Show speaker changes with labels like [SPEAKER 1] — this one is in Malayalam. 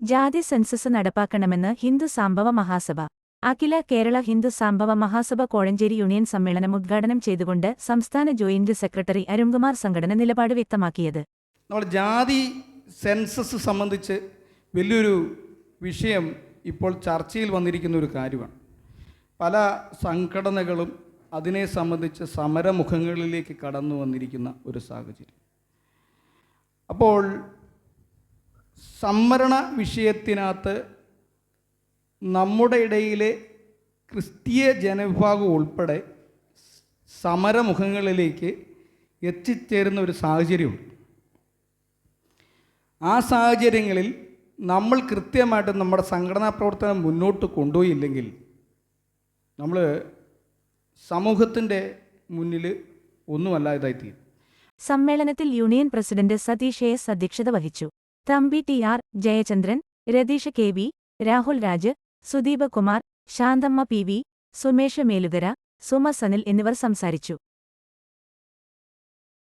[SPEAKER 1] ജാതി സെൻസസ് നടപ്പാക്കണമെന്ന് ഹിന്ദു സംഭവ മഹാസഭ അഖില കേരള ഹിന്ദു സംഭവ മഹാസഭ കോഴഞ്ചേരി യൂണിയൻ സമ്മേളനം ഉദ്ഘാടനം ചെയ്തുകൊണ്ട് സംസ്ഥാന ജോയിന്റ് സെക്രട്ടറി അരുൺകുമാർ സംഘടന നിലപാട് വ്യക്തമാക്കിയത്.
[SPEAKER 2] നമ്മൾ ജാതി സെൻസസ് സംബന്ധിച്ച് വലിയൊരു വിഷയം ഇപ്പോൾ ചർച്ചയിൽ വന്നിരിക്കുന്ന ഒരു കാര്യമാണ്. പല സംഘടനകളും അതിനെ സംബന്ധിച്ച് സമരമുഖങ്ങളിലേക്ക് കടന്നു വന്നിരിക്കുന്ന ഒരു സാഹചര്യം. അപ്പോൾ സംവരണ വിഷയത്തിനകത്ത് നമ്മുടെ ഇടയിലെ ക്രിസ്തീയ ജനവിഭാഗം ഉൾപ്പെടെ സമരമുഖങ്ങളിലേക്ക് എത്തിച്ചേരുന്ന ഒരു സാഹചര്യമുണ്ട്. ആ സാഹചര്യങ്ങളിൽ നമ്മൾ കൃത്യമായിട്ട് നമ്മുടെ സംഘടനാ പ്രവർത്തനം മുന്നോട്ട് കൊണ്ടുപോയില്ലെങ്കിൽ നമ്മൾ സമൂഹത്തിന്റെ മുന്നിൽ ഒന്നുമല്ല ഇതായിത്തീരും
[SPEAKER 1] സമ്മേളനത്തിൽ യൂണിയൻ പ്രസിഡന്റ് സതീഷ് എസ് അധ്യക്ഷത വഹിച്ചു. Thampi T R Jayachandran Ratheesh K V Rahul Raj Sudeep Kumar Shanthamma P V Sumesh Melukara Suma Sanil എന്നിവർ സംസാരിച്ചു.